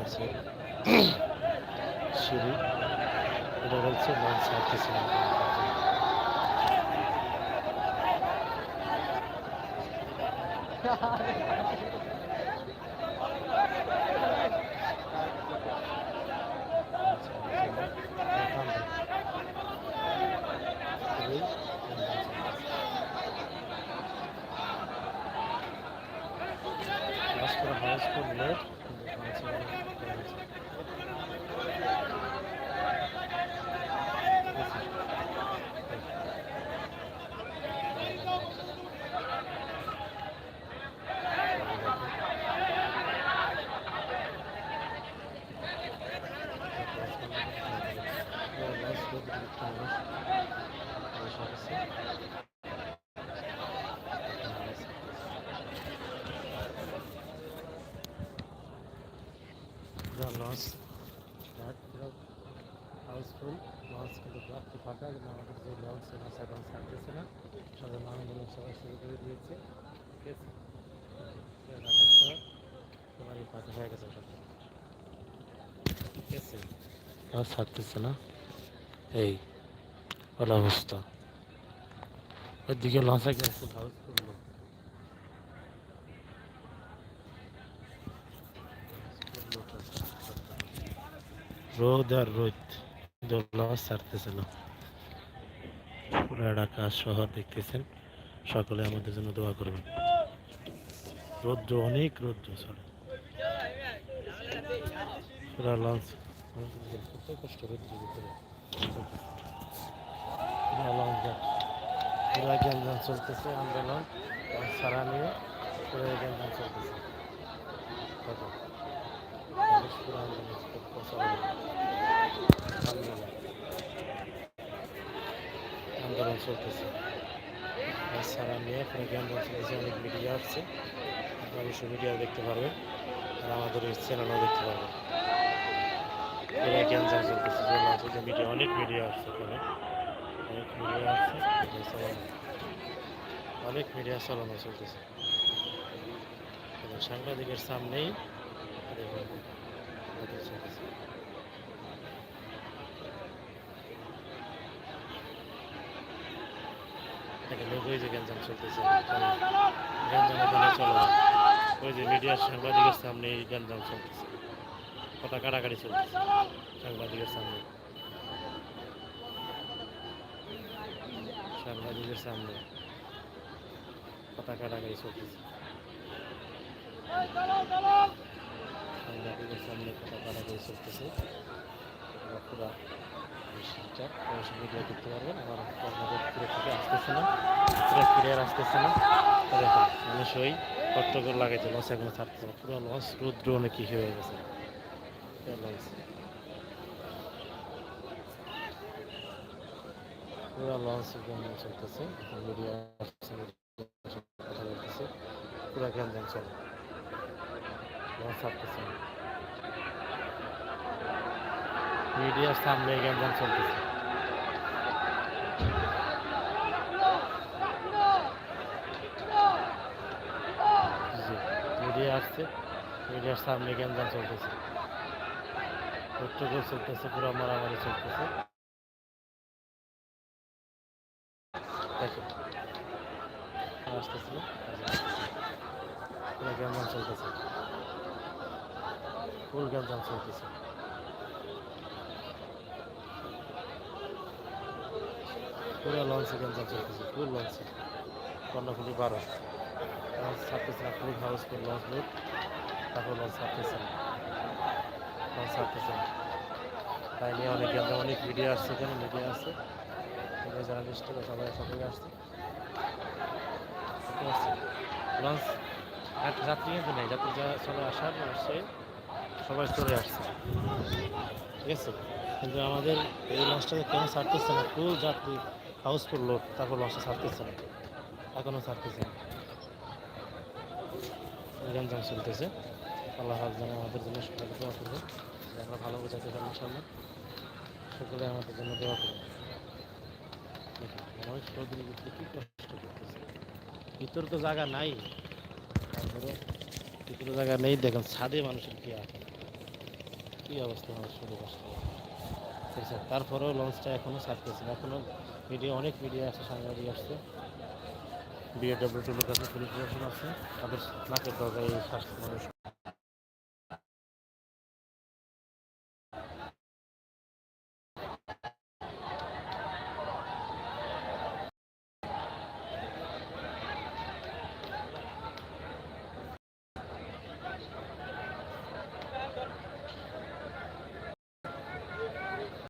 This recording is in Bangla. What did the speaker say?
আছে। এটা বলছে মান ছাড়তেছে না Hospital, hospital, late. The loss that housefull launch কিন্তু প্রাপ্তি ফাঁকা কিন্তু আমাদের যে লঞ্চ লঞ্চ এখন ছাড়তেছে না সাধারণ আন্দোলন সবাই শুরু করে দিয়েছে ঠিক আছে তোমারই ফাঁকা হয়ে গেছে ঠিক আছে লঞ্চ ছাড়তেছে না এই অবস্থা ওইদিকে লঞ্চ ফুল হাউসফুল লোক রোদ আর রোদ দোলা ছাড়তেছে না পুরো ঢাকা শহর দেখতেছেন। সকলে আমাদের জন্য দোয়া করবেন। রৌদ্র, অনেক রৌদ্র ছড়ে লঞ্চ। কষ্ট ভিতরে। চলতেছে সারা নিয়ে পুরো দেখো মানুষ পুরো আন্দোলন করতেছে আন্দোলন আন্দোলন চলতেছে আর সারা নিয়ে পুরো গ্যাঞ্জাম চলতেছে অনেক মিডিয়া আসছে আপনারা অবশ্যই মিডিয়া দেখতে পারবেন আর আমাদের এই চ্যানেলও দেখতে পারবেন পুরো গ্যাঞ্জাম চলতেছে যে লঞ্চে মিডিয়া অনেক মিডিয়া আসছে এখানে অনেক মিডিয়া আসছে মিডিয়া চালানো অনেক মিডিয়া চালানো চলতেছে এবং সাংবাদিকের সামনেই দেখুন, এটা চলতেছে। দেখেন, ওই- ওই যে গ্যাঞ্জাম চলতেছে গ্যাঞ্জাম ওখানে চলো ওই যে মিডিয়ার সাংবাদিকের সামনে এই গ্যাঞ্জাম চলতেছে। কথা কাটাকাটি চলতেছে সাংবাদিকের সামনে। সাংবাদিকের সামনে কথা কাটাকাটি চলতেছে। সাংবাদিকের সামনে কথা কাটাকাটি চলতেছে। জিনিসটা অবশ্যই ভিডিও দেখতে পারবেন। আমার কর্মদের থেকে আসতেছে না পুরো ক্লিয়ার আসতেছে না। দেখুন মানুষ ওই কট্টকর লাগাইছে লস এখনও ছাড়তেছে না। পুরো লস রুদ্র অনেক হয়ে গেছে। লস পুরো লঞ্চ চলতেছে। মিডিয়া পুরো গ্যাঞ্জাম চলে লঞ্চ ছাড়তেছে না। মিডিয়ার সামনে গ্যাঞ্জাম চলতেছে। মিডিয়া আসছে। মিডিয়ার সামনে গ্যাঞ্জাম চলতেছে। হট্টগোল চলতেছে, পুরো মারামারি চলতেছে। চলতেছে। ফুল গ্যাঞ্জাম চলতেছে। পুরো লঞ্চে গ্যাঞ্জাম চলতেছে ফুল লঞ্চে কর্ণফুলি বারো। লঞ্চ ছাড়তেছে না ফুল হাউস ফুল লঞ্চ লোক তারপর লঞ্চ ছাড়তেছে না লঞ্চ ছাড়তেছে না তাই নিয়ে অনেক গ্যাঞ্জাম অনেক মিডিয়া আসছে এখানে মিডিয়া আসছে। মিডিয়া জার্নালিস্ট সবাই সকলে আসছে। লঞ্চ রাত্রি কিন্তু নেই যাত্রী যা চলে আসার অবশ্যই সবাই চলে আসছে। ঠিক আছে? কিন্তু আমাদের এই লঞ্চটাকে কেন ছাড়তেছে না? ফুল যাত্রী। হাউসফুল লোক তারপর লঞ্চটা ছাড়তেছে না। এখনও ছাড়তেছে না। গ্যাঞ্জাম চলতেছে। আল্লাহ জানে আমাদের জন্য সকালে দোয়া করবে আমরা ভালো বোঝাতে পারি ইনশাল্লাহ সকলে আমাদের জন্য দোয়া করবে মানুষ নদীর ভিতরে কি কষ্ট করতেছে। ভিতরে তো জায়গা নাই। তারপরে ভিতরে জায়গা নেই। দেখুন, ছাদে মানুষের কি আছে কি অবস্থা মানুষ শুধু কষ্ট তারপরেও লঞ্চটা এখনও ছাড়তেছে না। এখনও মিডিয়া অনেক মিডিয়া আছে, সাংবাদিক আসছে। বিএডব্লিউ টুলের কাছে পুলিশ প্রশাসন আছে, তাদের নাকের দরকার এই স্বাস্থ্য মানুষ